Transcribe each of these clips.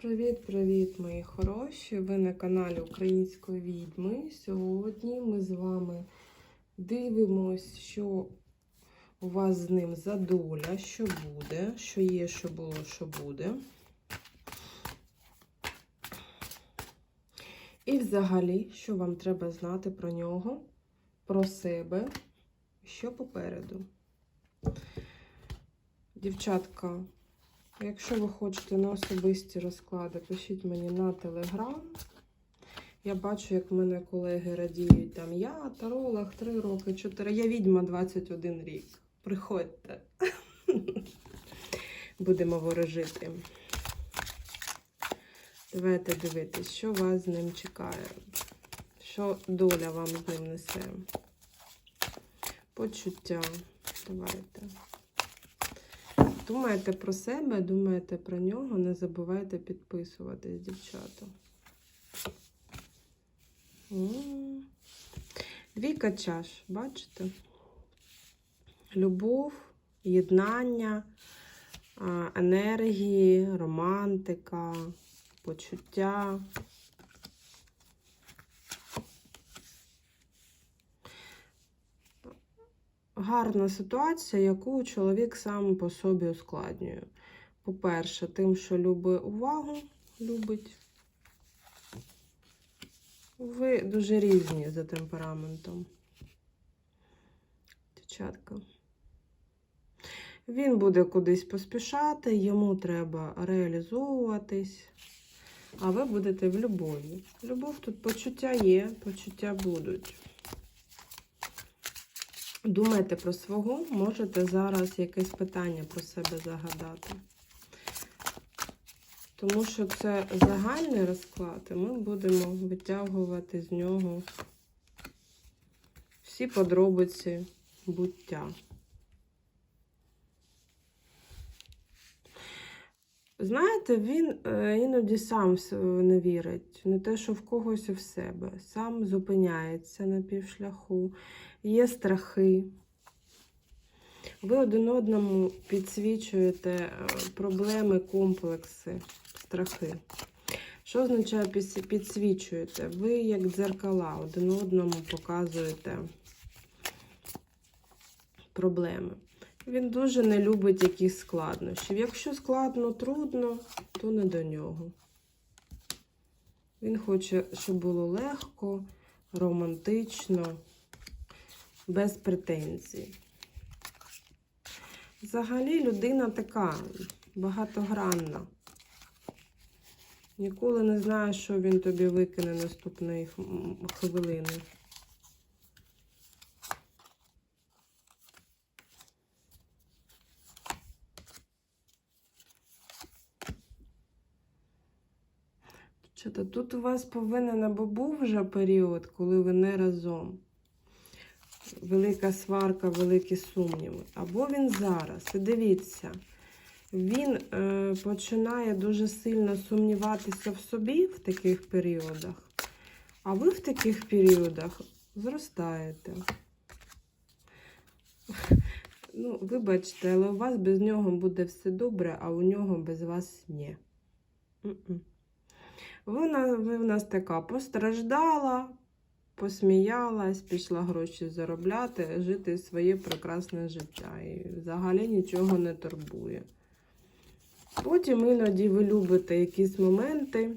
Привіт-привіт, мої хороші! Ви на каналі Української відьми. Сьогодні ми з вами дивимось, що у вас з ним за доля, що буде, що є, що було, що буде. І взагалі, що вам треба знати про нього, про себе, що попереду. Дівчатка, Якщо ви хочете на особисті розклади, пишіть мені на телеграм. Я бачу, як мене колеги радіють там я, таролог, 3 роки, 4. Я відьма 21 рік. Приходьте. Будемо ворожити. Давайте дивитись, що вас з ним чекає. Що доля вам з ним несе. Почуття. Давайте. Думаєте про себе, думаєте про нього, не забувайте підписуватись, дівчата. Двійка чаш, бачите? Любов, єднання, енергії, романтика, почуття. Гарна ситуація, яку чоловік сам по собі ускладнює. По-перше, тим, що любить увагу, любить. Ви дуже різні за темпераментом. Дівчатка. Він буде кудись поспішати, йому треба реалізовуватись, а ви будете в любові. Любов тут почуття є, почуття будуть. Думайте про свого, можете зараз якесь питання про себе загадати. Тому що це загальний розклад, і ми будемо витягувати з нього всі подробиці буття. Знаєте, він е, іноді сам не вірить, не те, що в когось і в себе. Сам зупиняється на півшляху, є страхи. Ви один одному підсвічуєте е, проблеми, комплекси, страхи. Що означає підсвічуєте? Ви, як дзеркала, один одному показуєте проблеми. Він дуже не любить якісь складнощів. Якщо складно, трудно, то не до нього. Він хоче, щоб було легко, романтично, без претензій. Взагалі людина така багатогранна. Ніколи не знає, що він тобі викине наступної хвилини. Тут у вас повинен або був вже період, коли ви не разом. Велика сварка, великі сумніви. Або він зараз. І дивіться, він е, починає дуже сильно сумніватися в собі в таких періодах, а ви в таких періодах зростаєте. Ну, вибачте, але у вас без нього буде все добре, а у нього без вас ні. Ви, ви в нас така постраждала, посміялась, пішла гроші заробляти, жити своє прекрасне життя. І взагалі нічого не турбує. Потім іноді ви любите якісь моменти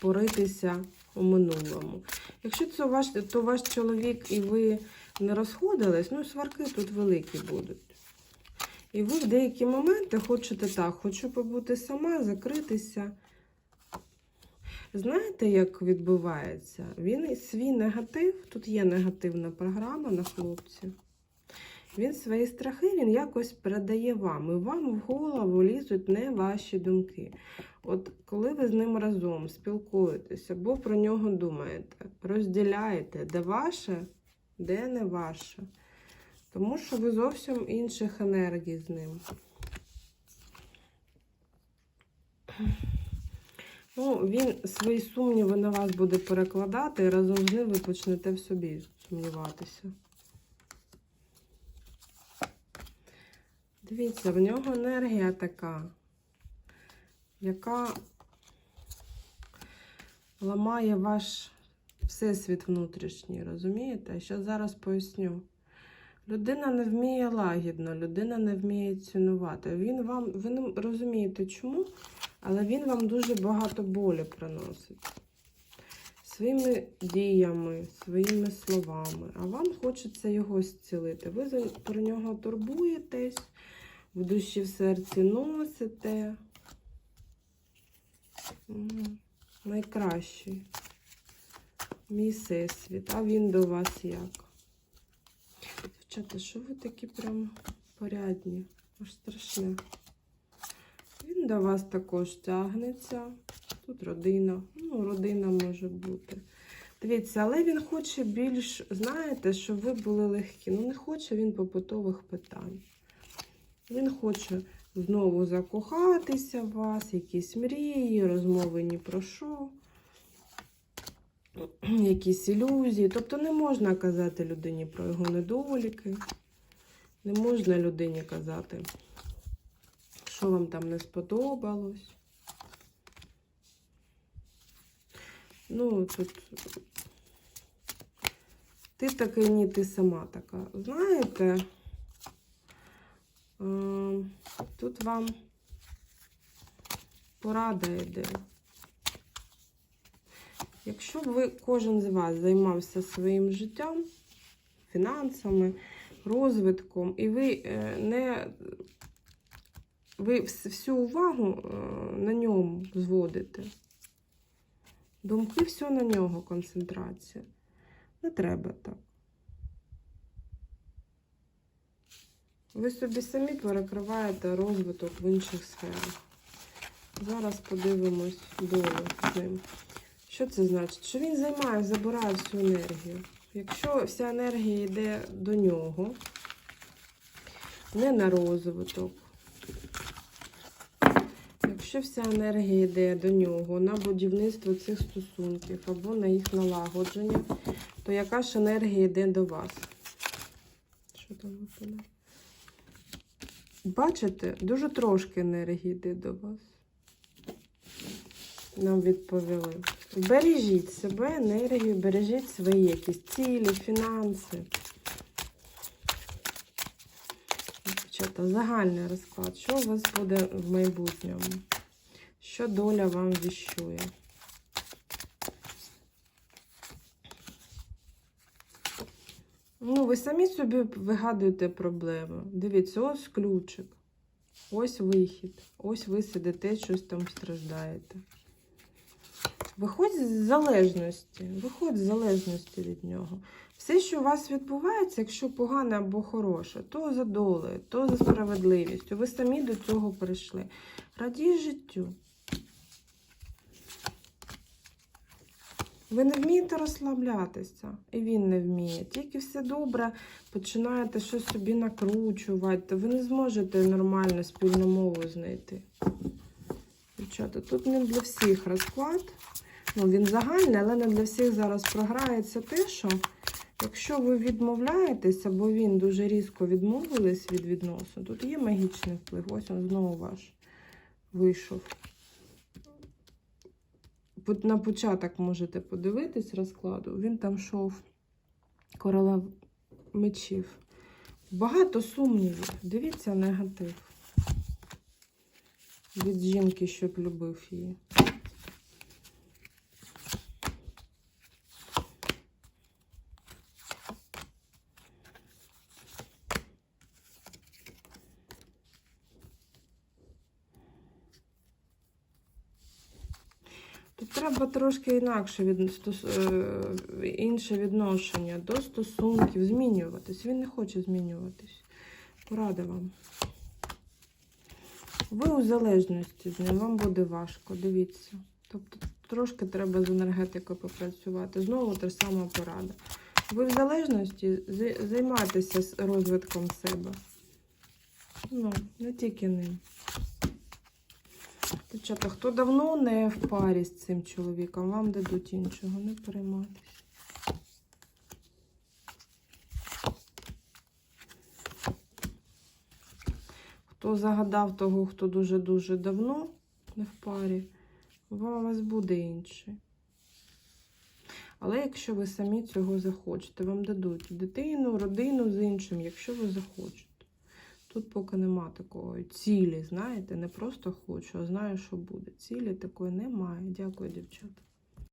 поритися у минулому. Якщо це ваш, то ваш чоловік і ви не розходились, ну сварки тут великі будуть. І ви в деякі моменти хочете так, хочу побути сама, закритися. Знаєте, як відбувається? Він свій негатив, тут є негативна програма на хлопців. Він свої страхи він якось передає вам. І вам в голову лізуть не ваші думки. От коли ви з ним разом спілкуєтесь або про нього думаєте, розділяєте, де ваше, де не ваше. Тому що ви зовсім інших енергій з ним. Ну, Він свої сумніви на вас буде перекладати, і разом з ним ви почнете в собі сумніватися. Дивіться, в нього енергія така, яка ламає ваш всесвіт внутрішній, розумієте? Що зараз поясню. Людина не вміє лагідно, людина не вміє цінувати. Він вам, ви не розумієте чому, але він вам дуже багато болі приносить. Своїми діями, своїми словами. А вам хочеться його зцілити. Ви про нього турбуєтесь, в душі в серці носите. Найкращий. Мій всесвіт. А він до вас як? Дівчата, що ви такі прям порядні? Аж страшне. До вас також тягнеться. Тут родина. Ну, родина може бути. Дивіться, але він хоче більш, знаєте, щоб ви були легкі. Ну, не хоче він побутових питань. Він хоче знову закохатися в вас, якісь мрії, розмови ні про що, якісь ілюзії. Тобто не можна казати людині про його недоліки. Не можна людині казати, що вам там не сподобалось. Ну, тут ти такий, ні, ти сама така. Знаєте, ем, тут вам порада йде. Якщо б ви кожен з вас займався своїм життям, фінансами, розвитком, і ви е, не ви всю увагу е, на ньому зводите. Думки все на нього концентрація. Не треба так. Ви собі самі перекриваєте розвиток в інших сферах. Зараз подивимось долю з ним. Що це значить? Що він займає, забирає всю енергію. Якщо вся енергія йде до нього, не на розвиток. Якщо вся енергія йде до нього на будівництво цих стосунків або на їх налагодження, то яка ж енергія йде до вас? Що там випадає? Бачите, дуже трошки енергії йде до вас. Нам відповіли. Бережіть себе, енергію, бережіть свої якісь цілі, фінанси. Загальний розклад. Що у вас буде в майбутньому? Що доля вам віщує? Ну, ви самі собі вигадуєте проблеми. Дивіться, ось ключик, ось вихід, ось ви сидите, щось там страждаєте. Виходь з залежності, виходь з залежності від нього. Все, що у вас відбувається, якщо погане або хороше, то за долею, то за справедливістю. Ви самі до цього прийшли. Радій життю. Ви не вмієте розслаблятися, і він не вміє. Тільки все добре, починаєте щось собі накручувати, ви не зможете нормально спільну мову знайти. Дівчата, тут не для всіх розклад. Ну, він загальний, але не для всіх зараз програється те, що якщо ви відмовляєтесь, або він дуже різко відмовились від відносин, тут є магічний вплив. Ось він знову ваш вийшов. На початок можете подивитись розкладу. Він там шов королев мечів. Багато сумнівів. Дивіться негатив. Від жінки, щоб любив її. Тут треба трошки інакше від, стос- е, інше відношення до стосунків, змінюватись. Він не хоче змінюватись. Порада вам. Ви у залежності з ним, вам буде важко, дивіться. Тобто трошки треба з енергетикою попрацювати. Знову та сама порада. Ви в залежності зай- займайтеся розвитком себе. Ну, не тільки ним. Дівчата, хто давно не в парі з цим чоловіком, вам дадуть іншого, не переймайтесь. Хто загадав того, хто дуже-дуже давно не в парі, у вас буде інший. Але якщо ви самі цього захочете, вам дадуть дитину, родину з іншим, якщо ви захочете. Тут поки нема такої цілі, знаєте, не просто хочу, а знаю, що буде. Цілі такої немає. Дякую, дівчата.